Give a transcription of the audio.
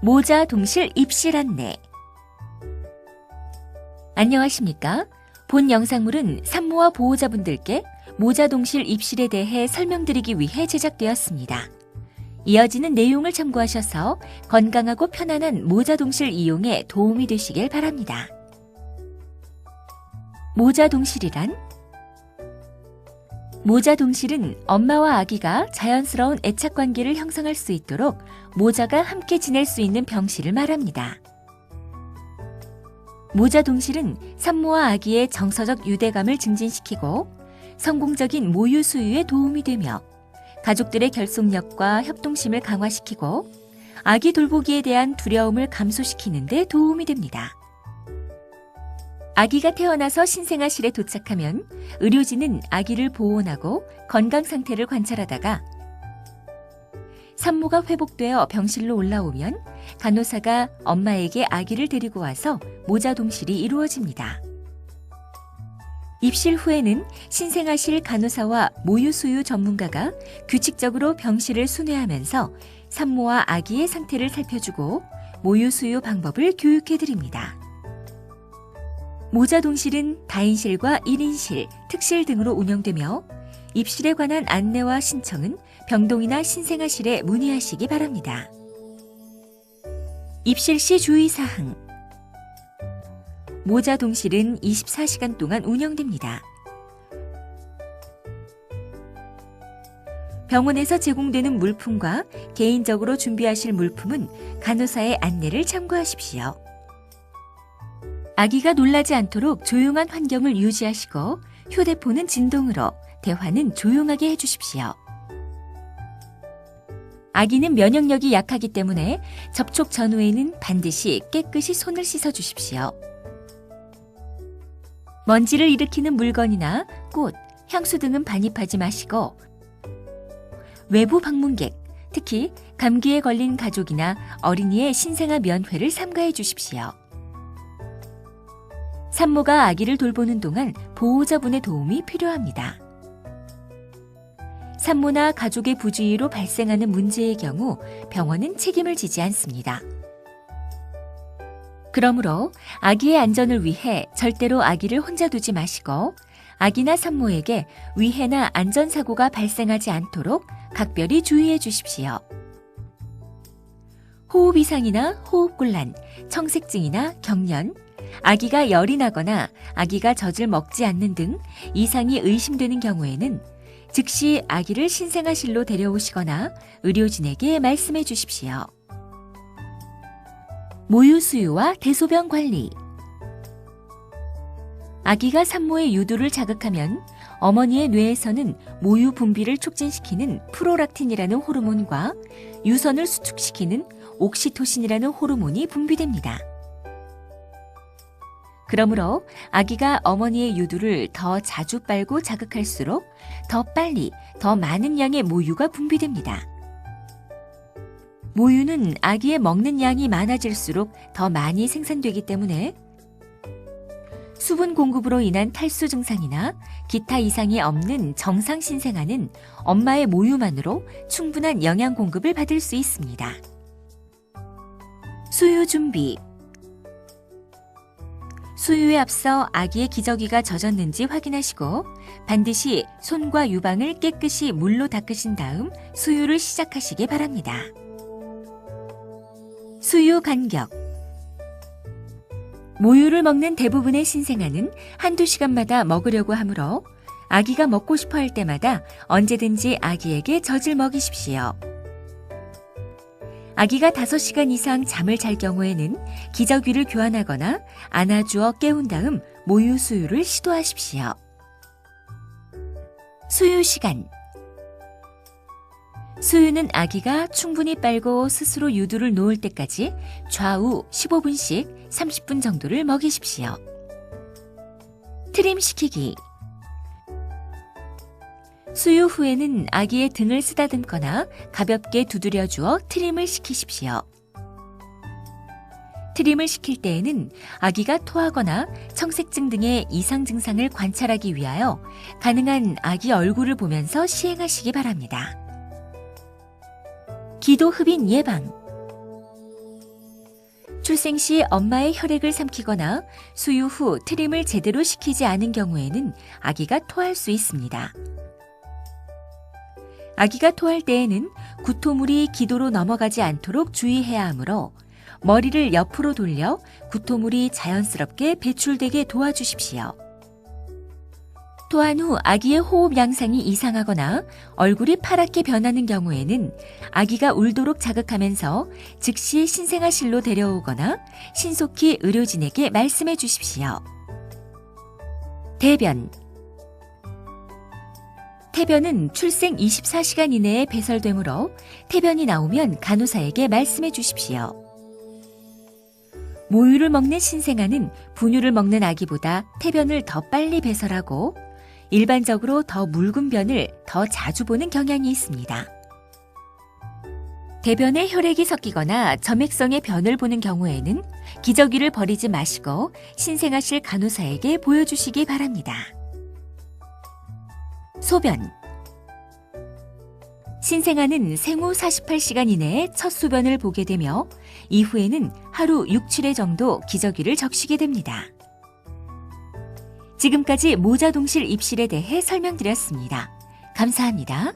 모자 동실 입실 안내. 안녕하십니까? 본 영상물은 산모와 보호자분들께 모자 동실 입실에 대해 설명드리기 위해 제작되었습니다. 이어지는 내용을 참고하셔서 건강하고 편안한 모자 동실 이용에 도움이 되시길 바랍니다. 모자 동실이란 모자 동실은 엄마와 아기가 자연스러운 애착 관계를 형성할 수 있도록 모자가 함께 지낼 수 있는 병실을 말합니다. 모자 동실은 산모와 아기의 정서적 유대감을 증진시키고 성공적인 모유 수유에 도움이 되며 가족들의 결속력과 협동심을 강화시키고 아기 돌보기에 대한 두려움을 감소시키는 데 도움이 됩니다. 아기가 태어나서 신생아실에 도착하면 의료진은 아기를 보온하고 건강 상태를 관찰하다가 산모가 회복되어 병실로 올라오면 간호사가 엄마에게 아기를 데리고 와서 모자 동실이 이루어집니다. 입실 후에는 신생아실 간호사와 모유 수유 전문가가 규칙적으로 병실을 순회하면서 산모와 아기의 상태를 살펴주고 모유 수유 방법을 교육해 드립니다. 모자 동실은 다인실과 1인실, 특실 등으로 운영되며 입실에 관한 안내와 신청은 병동이나 신생아실에 문의하시기 바랍니다. 입실 시 주의사항 모자 동실은 24시간 동안 운영됩니다. 병원에서 제공되는 물품과 개인적으로 준비하실 물품은 간호사의 안내를 참고하십시오. 아기가 놀라지 않도록 조용한 환경을 유지하시고 휴대폰은 진동으로 대화는 조용하게 해주십시오. 아기는 면역력이 약하기 때문에 접촉 전후에는 반드시 깨끗이 손을 씻어 주십시오. 먼지를 일으키는 물건이나 꽃, 향수 등은 반입하지 마시고 외부 방문객, 특히 감기에 걸린 가족이나 어린이의 신생아 면회를 삼가해 주십시오. 산모가 아기를 돌보는 동안 보호자분의 도움이 필요합니다. 산모나 가족의 부주의로 발생하는 문제의 경우 병원은 책임을 지지 않습니다. 그러므로 아기의 안전을 위해 절대로 아기를 혼자 두지 마시고 아기나 산모에게 위해나 안전사고가 발생하지 않도록 각별히 주의해 주십시오. 호흡 이상이나 호흡곤란, 청색증이나 경련, 아기가 열이 나거나 아기가 젖을 먹지 않는 등 이상이 의심되는 경우에는 즉시 아기를 신생아실로 데려오시거나 의료진에게 말씀해 주십시오. 모유 수유와 대소변 관리. 아기가 산모의 유두를 자극하면 어머니의 뇌에서는 모유 분비를 촉진시키는 프로락틴이라는 호르몬과 유선을 수축시키는 옥시토신이라는 호르몬이 분비됩니다. 그러므로 아기가 어머니의 유두를 더 자주 빨고 자극할수록 더 빨리, 더 많은 양의 모유가 분비됩니다. 모유는 아기의 먹는 양이 많아질수록 더 많이 생산되기 때문에 수분 공급으로 인한 탈수 증상이나 기타 이상이 없는 정상 신생아는 엄마의 모유만으로 충분한 영양 공급을 받을 수 있습니다. 수유 준비 수유에 앞서 아기의 기저귀가 젖었는지 확인하시고 반드시 손과 유방을 깨끗이 물로 닦으신 다음 수유를 시작하시기 바랍니다. 수유 간격 모유를 먹는 대부분의 신생아는 한두 시간마다 먹으려고 하므로 아기가 먹고 싶어 할 때마다 언제든지 아기에게 젖을 먹이십시오. 아기가 5시간 이상 잠을 잘 경우에는 기저귀를 교환하거나 안아주어 깨운 다음 모유 수유를 시도하십시오. 수유 시간 수유는 아기가 충분히 빨고 스스로 유두를 놓을 때까지 좌우 15분씩 30분 정도를 먹이십시오. 트림 시키기 수유 후에는 아기의 등을 쓰다듬거나 가볍게 두드려 주어 트림을 시키십시오. 트림을 시킬 때에는 아기가 토하거나 청색증 등의 이상 증상을 관찰하기 위하여 가능한 아기 얼굴을 보면서 시행하시기 바랍니다. 기도 흡인 예방 출생 시 엄마의 혈액을 삼키거나 수유 후 트림을 제대로 시키지 않은 경우에는 아기가 토할 수 있습니다. 아기가 토할 때에는 구토물이 기도로 넘어가지 않도록 주의해야 하므로 머리를 옆으로 돌려 구토물이 자연스럽게 배출되게 도와주십시오. 토한 후 아기의 호흡 양상이 이상하거나 얼굴이 파랗게 변하는 경우에는 아기가 울도록 자극하면서 즉시 신생아실로 데려오거나 신속히 의료진에게 말씀해 주십시오. 대변 태변은 출생 24시간 이내에 배설되므로 태변이 나오면 간호사에게 말씀해 주십시오. 모유를 먹는 신생아는 분유를 먹는 아기보다 태변을 더 빨리 배설하고 일반적으로 더 묽은 변을 더 자주 보는 경향이 있습니다. 대변에 혈액이 섞이거나 점액성의 변을 보는 경우에는 기저귀를 버리지 마시고 신생아실 간호사에게 보여주시기 바랍니다. 소변 신생아는 생후 48시간 이내에 첫 소변을 보게 되며 이후에는 하루 6, 7회 정도 기저귀를 적시게 됩니다. 지금까지 모자동실 입실에 대해 설명드렸습니다. 감사합니다.